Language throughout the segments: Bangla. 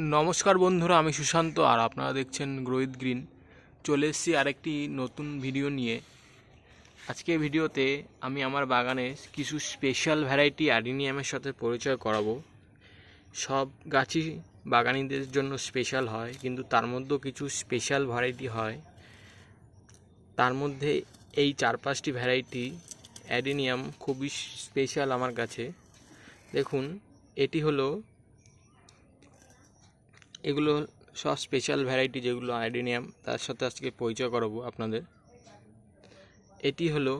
নমস্কার বন্ধুরা, আমি সুশান্ত আর আপনারা দেখছেন গ্রোহিত গ্রিন। চলে এসেছি আরেকটি নতুন ভিডিও নিয়ে। আজকে ভিডিওতে আমি আমার বাগানে কিছু স্পেশাল ভ্যারাইটি অ্যাডিনিয়ামের সাথে পরিচয় করাবো। সব গাছই বাগানিদের জন্য স্পেশাল হয়, কিন্তু তার মধ্যেও কিছু স্পেশাল ভ্যারাইটি হয়। তার মধ্যে এই চার পাঁচটি ভ্যারাইটি অ্যাডিনিয়াম খুবই স্পেশাল আমার কাছে। দেখুন, এটি হলো এগুলো সব স্পেশাল ভ্যারাইটি যেগুলো আইডেনিয়াম, তার সাথে আজকে পরিচয় করাবো আপনাদের। এটি হলো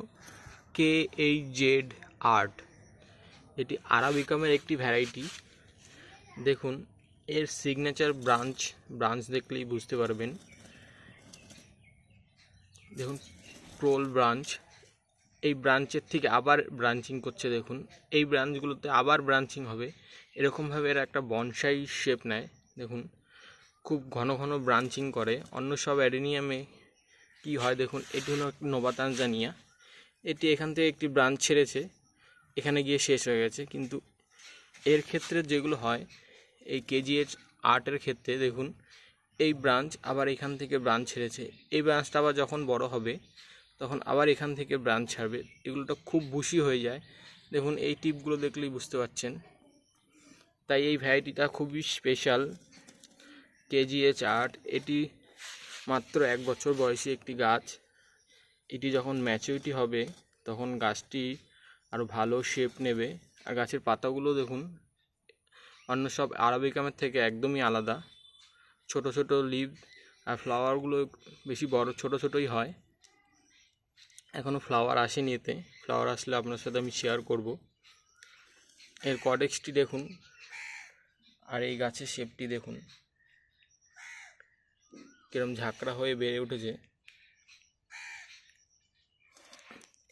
কে এইচ জেড আর্ট এটি আরাবিকামের একটি ভ্যারাইটি দেখুন, এর সিগনেচার ব্রাঞ্চ ব্রাঞ্চ দেখলেই বুঝতে পারবেন। দেখুন ক্রোল ব্রাঞ্চ এই ব্রাঞ্চের থেকে আবার ব্রাঞ্চিং করছে, দেখুন। এই ব্রাঞ্চগুলোতে আবার ব্রাঞ্চিং হবে। এরকমভাবে এরা একটা বনসাই শেপ নেয়। দেখুন, খুব ঘন ঘন ব্রাঞ্চিং করে। অন্য সব অ্যাডেনিয়ামে কি হয় দেখুন, এটি হলো নোবাতানজানিয়া এটি এখান থেকে একটি ব্রাঞ্চ ছেড়েছে, এখানে গিয়ে শেষ হয়ে গেছে। কিন্তু এর ক্ষেত্রে যেগুলো হয়, এই কেজিএইচ আর্টের ক্ষেত্রে দেখুন, এই ব্রাঞ্চ আবার এখান থেকে ব্রাঞ্চ ছেড়েছে। এই ব্রাঞ্চটা আবার যখন বড় হবে, তখন আবার এখান থেকে ব্রাঞ্চ ছাড়বে। এগুলোটা খুব বুশি হয়ে যায়। দেখুন, এই টিপগুলো দেখলেই বুঝতে পারছেন। তাই এই ভ্যারাইটিটা খুবই স্পেশাল কেজিএচ আর্ট এটি মাত্র এক বছর বয়সী একটি গাছ। এটি যখন ম্যাচুরিটি হবে, তখন গাছটি আরও ভালো শেপ নেবে। আর গাছের পাতাগুলো দেখুন, অন্য সব আরবিকামের থেকে একদমই আলাদা। ছোট ছোট লিভ আর ফ্লাওয়ারগুলো বেশি বড়, ছোট ছোটই হয়। এখনও ফ্লাওয়ার আসেনি এতে। ফ্লাওয়ার আসলে আপনার সাথে আমি শেয়ার করব। এর কডেক্সটি দেখুন। আর এই গাছের শেপটি দেখুন। কিরম ঝাঁকড়া হয়ে বেড়ে উঠেছে।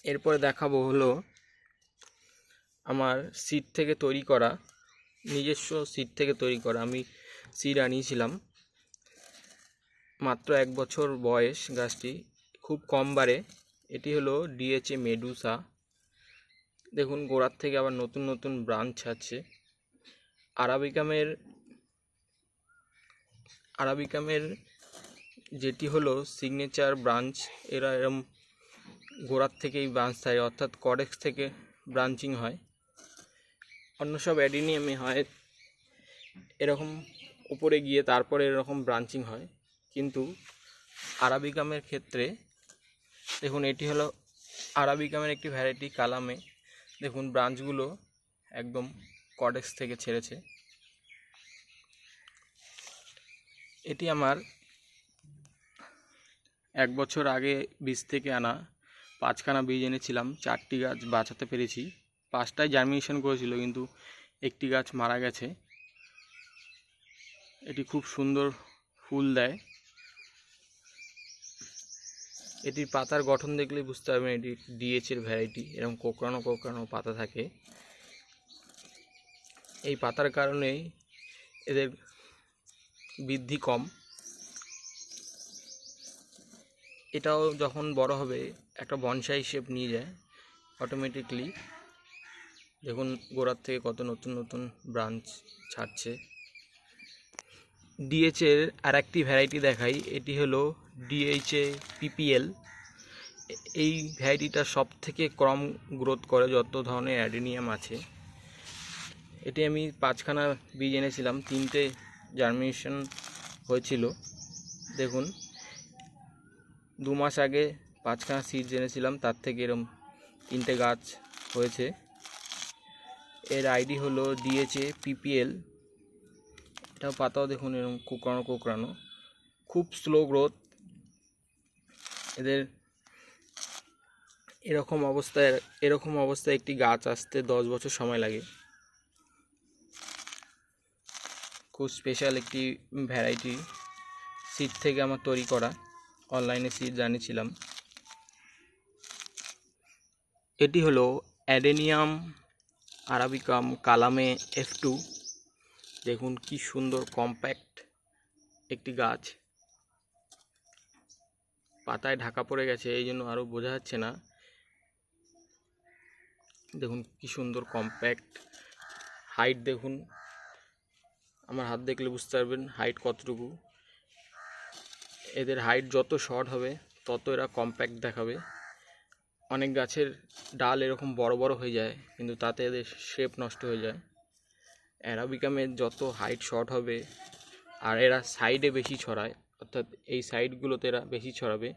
এরপরে দেখাবো হলো আমার সিট থেকে তৈরি করা, নিজস্ব সিট থেকে তৈরি করা। আমি সিট আনিয়েছিলাম মাত্র এক বছর বয়স গাছটি, খুব কম বাড়ে। এটি হলো ডিএচএ মেডুসা দেখুন, গোড়ার থেকে আবার নতুন নতুন ব্রাঞ্চ আছে। আরাবিকামের আরাবিকামের যেটি হলো সিগনেচার ব্রাঞ্চ এরা এরম গোড়ার থেকেই ব্রাঞ্চ থাকে, অর্থাৎ কডেক্স থেকে ব্রাঞ্চিং হয়। অন্য সব অ্যাডিনিয়ামে হয়, এরকম উপরে গিয়ে তারপরে এরকম ব্রাঞ্চিং হয়। কিন্তু আরাবিকামের ক্ষেত্রে, দেখুন এটি হলো আরাবিকামের একটি ভ্যারাইটি কালামে, দেখুন ব্রাঞ্চগুলো একদম কডেক্স থেকে ছেড়েছে। এটি আমার এক বছর আগে বীজ থেকে আনা পাঁচখানা বীজ এনেছিলাম, চারটি গাছ বাঁচাতে পেরেছি। পাঁচটায় জার্মিনেশন করেছিল, কিন্তু একটি গাছ মারা গেছে। এটি খুব সুন্দর ফুল দেয়। এটির পাতার গঠন দেখলেই বুঝতে পারবেন, এটি ডিএচের ভ্যারাইটি এরকম কোকড়ানো কোকড়ানো পাতা থাকে। এই পাতার কারণেই এদের বৃদ্ধি কম। এটাও যখন বড় হবে, একটা বনসাই শেপ নিয়ে যায় অটোমেটিকলি দেখুন গোড়ার থেকে কত নতুন নতুন ব্রাঞ্চ ছাড়ছে। ডিএচের আর একটি ভ্যারাইটি দেখাই, এটি হলো ডিএইচএ পিপিএল এই ভ্যারাইটিটা সব থেকে কম গ্রোথ করে, যত ধরনের অ্যাডিনিয়াম আছে। এটি আমি পাঁচখানা বীজ এনেছিলাম, তিনটে জার্মিনেশন হয়েছিল। দেখুন দু মাস আগে পাঁচখানা সিড জেনেছিলাম, তার থেকে এরম তিনটে গাছ হয়েছে। এর আইডি হলো ডিএচএ পিপিএল এটাও পাতাও দেখুন এরকম কোকড়ানো কোকড়ানো। খুব স্লো গ্রোথ এদের এরকম অবস্থায় এরকম অবস্থায় একটি গাছ আসতে দশ বছর সময় লাগে। খুব স্পেশাল একটি ভ্যারাইটি সিড থেকে আমার তৈরি করা। অনলাইনে সিড জানিয়েছিলাম। এটি হলো অ্যাডেনিয়াম, আরাবিকাম, কালামে এফ টু। দেখুন কি সুন্দর কম্প্যাক্ট একটি গাছ। পাতায় ঢাকা পড়ে গেছে, এই জন্য আরও বোঝা যাচ্ছে না। দেখুন কি সুন্দর কম্প্যাক্ট হাইট দেখুন। আমার হাত দেখলে বুঝতে পারবেন হাইট কতটুকু। এদের হাইট যত শর্ট হবে, তত এরা কম্প্যাক্ট দেখাবে। অনেক গাছের ডাল এরকম বড় বড় হয়ে যায়, কিন্তু তাতে এদের শেপ নষ্ট হয়ে যায়। অ্যারাবিকামের যত হাইট শর্ট হবে, আর এরা সাইডে বেশি ছড়ায়, অর্থাৎ এই সাইডগুলোতে এরা বেশি ছড়াবে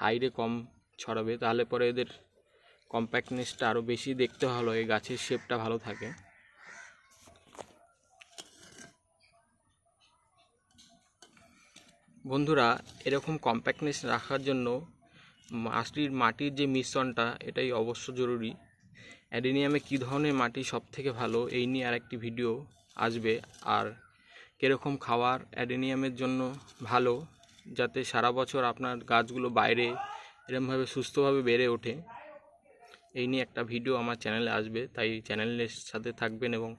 হাইডে কম ছড়াবে, তাহলে পরে এদের কম্প্যাক্টনেসটা আরও বেশি দেখতে ভালো, এই গাছের শেপটা ভালো থাকে। বন্ধুরা, এরকম কম্প্যাক্টনেস রাখার জন্য মাটির মাটির যে মিশ্রণটা, এটাই অবশ্য জরুরি। অ্যাডিনিয়ামে কী ধরনের মাটি সব থেকে ভালো, এই নিয়ে আর একটি ভিডিও আসবে। আর কীরকম খাবার অ্যাডিনিয়ামের জন্য ভালো, যাতে সারা বছর আপনার গাছগুলো বাইরে এরমভাবে সুস্থভাবে বেড়ে ওঠে, এই নিয়ে একটা ভিডিও আমার চ্যানেলে আসবে। তাই চ্যানেলের সাথে থাকবেন এবং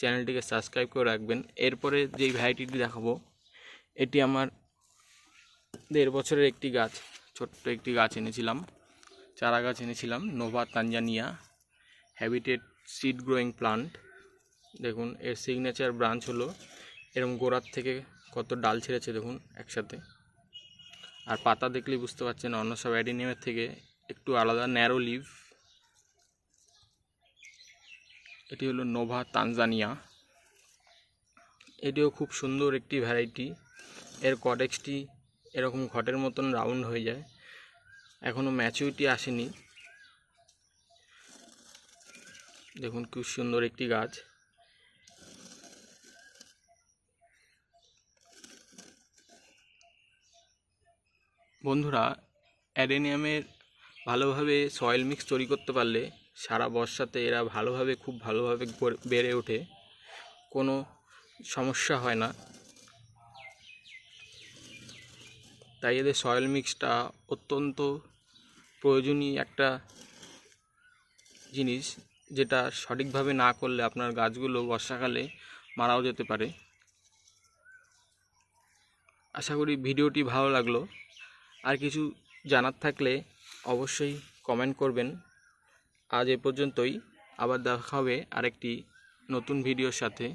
চ্যানেলটিকে সাবস্ক্রাইব করে রাখবেন। এরপরে যেই ভ্যারাইটিটি দেখাবো, এটি আমার দেড় বছরের একটি গাছ, ছোট্ট একটি গাছ এনেছিলাম চারা গাছ এনেছিলাম, nova Tanzania habited seed growing plant. দেখুন, এর সিগনেচার ব্রাঞ্চ হলো এরকম গোড়ার থেকে কত ডাল ছেড়েছে দেখুন একসাথে। আর পাতা দেখলেই বুঝতে পারছেন, অন্য সব অ্যাডিনিয়ামের থেকে একটু আলাদা, ন্যারো লিভ। এটি হলো নোভা তানজানিয়া। এটিও খুব সুন্দর একটি ভ্যারাইটি। এর কডেক্সটি এরকম ঘটের মতন রাউন্ড হয়ে যায়। এখনও ম্যাচুরিটি আসেনি। দেখুন খুব সুন্দর একটি গাছ। বন্ধুরা, অ্যাডেনিয়ামের ভালোভাবে সয়েল মিক্স তৈরি করতে পারলে সারা বর্ষাতে এরা ভালোভাবে, খুব ভালোভাবে বেড়ে ওঠে। কোনো সমস্যা হয় না। তাই এদের সয়েল মিক্সটা অত্যন্ত প্রয়োজনীয় একটা জিনিস যেটা সঠিকভাবে না করলে আপনার গাছগুলো বর্ষাকালে মারাও যেতে পারে। আশা করি ভিডিওটি ভালো লাগল। আর কিছু জানার থাকলে অবশ্যই কমেন্ট করবেন। আজ এ পর্যন্তই। আবার দেখা হবে আরেকটি নতুন ভিডিওর সাথে।